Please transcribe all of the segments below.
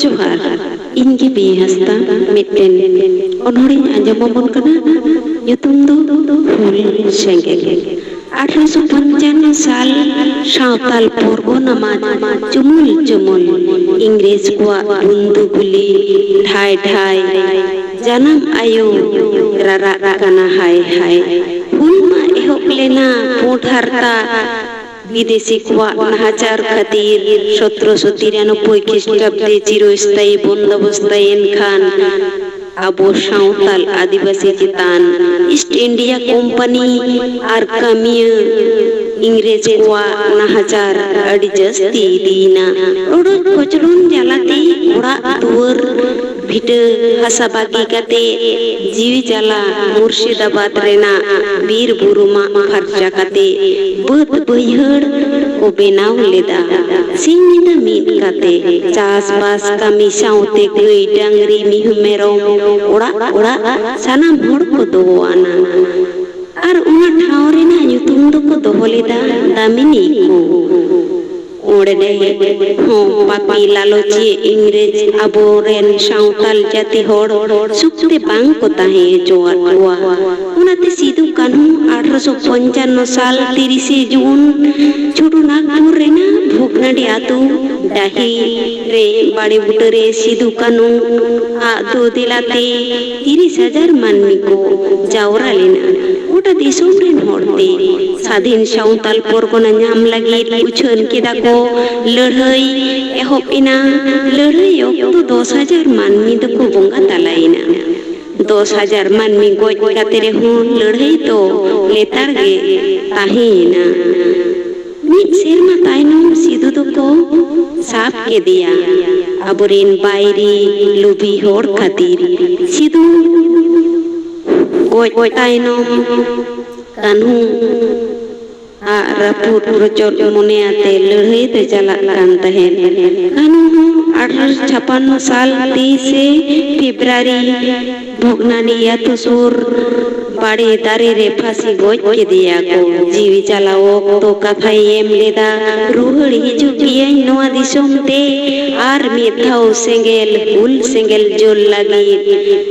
ᱡᱚᱦᱟᱨ ᱤᱧ ᱜᱮ ᱵᱤ ᱦᱟᱸᱥᱫᱟ ᱢᱤᱫᱴᱮᱱ ᱚᱱᱚᱲᱤᱧ ᱟᱸᱡᱚᱢᱟᱵᱚᱱ ᱠᱟᱱᱟ ᱧᱩᱛᱩᱢ ᱫᱚ ᱦᱩᱞ ᱥᱮᱸᱜᱮᱞ ᱟᱴᱷᱨᱚᱥᱚ ᱯᱚᱧᱪᱟᱱᱱᱚ ᱥᱟᱞ ᱥᱟᱶᱛᱟᱞ ᱯᱚᱨᱜᱚᱱᱟ ᱢᱟ ᱪᱩᱢᱩᱞ ᱪᱩᱢᱩᱞ ᱤংᱨᱮᱡᱽ ᱠᱚᱣᱟᱜ ᱵᱩᱱᱫᱩ ᱜᱩᱞᱤ ᱴᱷᱟᱭ ᱴᱷᱟᱭ ᱡᱟᱱᱟᱢ ᱟᱭᱳ ᱨᱟᱨᱟᱜ ᱠᱟᱱᱟ ᱦᱟᱭ ᱦᱟᱭ ᱦᱩᱞ ᱢᱟ ᱮᱦᱚᱵ ᱞᱮᱱᱟ ᱯᱩᱸᱰ ᱦᱟᱨᱛᱟ বিদেশি হাজার খাতির, সতেরোশো তিরানব্বই খ্রিস্টাব্দে চিরস্থায়ী বন্দোবস্তায়ন খান, আবু সাঁওতাল আদিবাসী চেতান ইস্ট ইন্ডিয়া কোম্পানি আর কামিয়া ইংরেজ কোয়া আড়ি জাস্তি দিনা। রোড কচরন জ্বালাতে ওড়া দুয়ার ভিটে হাসা বাকি কাতে জিবি জালা মুর্শিদাবাদ রেনা, বীর বুরুমা ফারজা কাতে বাদ বৈহড় ও বেনাও লেদা সিংদা মিট কাতে চাস বাস কামি সাউতে গাই ডাংরি মিহু মেরম ওড়া ওড়া সানাম হড় কো দোয়ানা আর উনা ঠাঁও রেনা ᱧᱩᱛᱩᱢ ᱫᱚᱠᱚ ᱫᱚᱦᱚ ᱞᱮᱫᱟ ᱫᱟᱢᱤᱱᱤ মোড়ে হুঁ পাপি লালচি ইংরেজ আবরেন সাঁওতাল জাতি হড় সুখতে বাং কো তাহে জোয়ার ওয়া উনাতে সিধু কানু আঠারোশো পঞ্চান্ন সাল তিরিশে জুন, ছোট নাগপুর রেনা ভোগনাডি আতু ডাহি রে বাড়ি বুটরে সিধু কানু আদো দিলাতে তিরিশ হাজার মানমি কো জাওরা লেনা ᱥᱟᱫᱷᱤᱱ ᱥᱟᱶᱛᱟᱞ ᱯᱚᱨᱜᱚᱱᱟ ᱧᱟᱢ ᱞᱟᱹᱜᱤᱫ ᱩᱪᱷᱟᱹᱱ ᱠᱮᱫᱟ ᱠᱚ ᱞᱟᱹᱲᱦᱟᱹᱭ ᱮᱦᱚᱵ ᱮᱱᱟ ᱞᱟᱹᱲᱦᱟᱹᱭ ᱚᱠᱛᱚ ᱫᱚᱥ ᱦᱟᱡᱟᱨ ᱢᱟᱹᱱᱢᱤ ᱫᱚᱠᱚ ᱵᱚᱸᱜᱟ ᱛᱟᱞᱟᱭᱮᱱᱟ ᱫᱚᱥ ᱦᱟᱡᱟর ᱢᱟᱹᱱᱢᱤ ᱜᱚᱡ ᱠᱟᱛᱮ ᱨᱮᱦᱚᱸ ᱞᱟᱹᱲᱦᱟᱹᱭ ᱫᱚ ᱞᱮᱛᱟᱲ ᱜᱮ ᱛᱟᱦᱮᱸᱭᱮᱱᱟ ᱢᱤᱫ ᱥᱮᱨᱢᱟ ᱛᱟᱭᱱᱚᱢ ᱥᱤᱫᱷᱩ ᱫᱚᱠᱚ ᱥᱟᱵ ᱠᱮᱫᱮᱭᱟ ᱟᱵᱚᱨᱮᱱ ᱵᱟᱭᱨᱤ ᱞᱩᱵᱤ ᱦᱚᱲ ᱠᱷᱟᱹᱛᱤᱨ ᱥᱤᱫᱷᱩ ᱜᱚᱡ ᱛᱟᱭᱱᱚᱢ ᱠᱟᱹᱱᱦᱩ ᱨᱟᱹᱯᱩᱫ ᱨᱚᱪᱚᱫ ᱢᱚᱱᱮᱭᱟᱛᱮ ᱞᱟᱹᱲᱦᱟᱹᱭ ᱫᱚ ᱪᱟᱞᱟᱜ ᱠᱟᱱ ᱛᱟᱦᱮᱸᱫ ᱠᱟᱹᱱᱦᱩ ᱦᱚᱸ ᱟᱴᱷᱨᱚᱥᱚ ᱪᱷᱟᱯᱟᱱᱱᱚ ᱥᱟᱞ ᱛᱮᱭᱤᱥᱮ ᱯᱷᱮᱵᱨᱩᱣᱟᱨᱤ ᱵᱷᱚᱜᱽᱱᱟᱰᱤ ᱟᱛᱳ ᱥᱩᱨ પાડે તારે રે ફાંસી ગોચે દિયા કો જીવી ચાલાઓ તો કાફાઈ એમ લેદા રૂહળ હિજુકીય નોવા દિશમ તે আর মেথাও সেঙ্গেল ফুল সেঙ্গেল জোল লাগি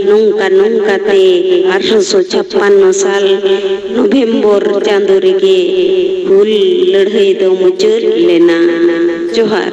নৌকা নৌকাতে আঠারোশো ছাপ্পান্ন সাল নভেম্বর চাঁদ রেগে ফুল লড়াই দো মুচুর লেনা জোহার।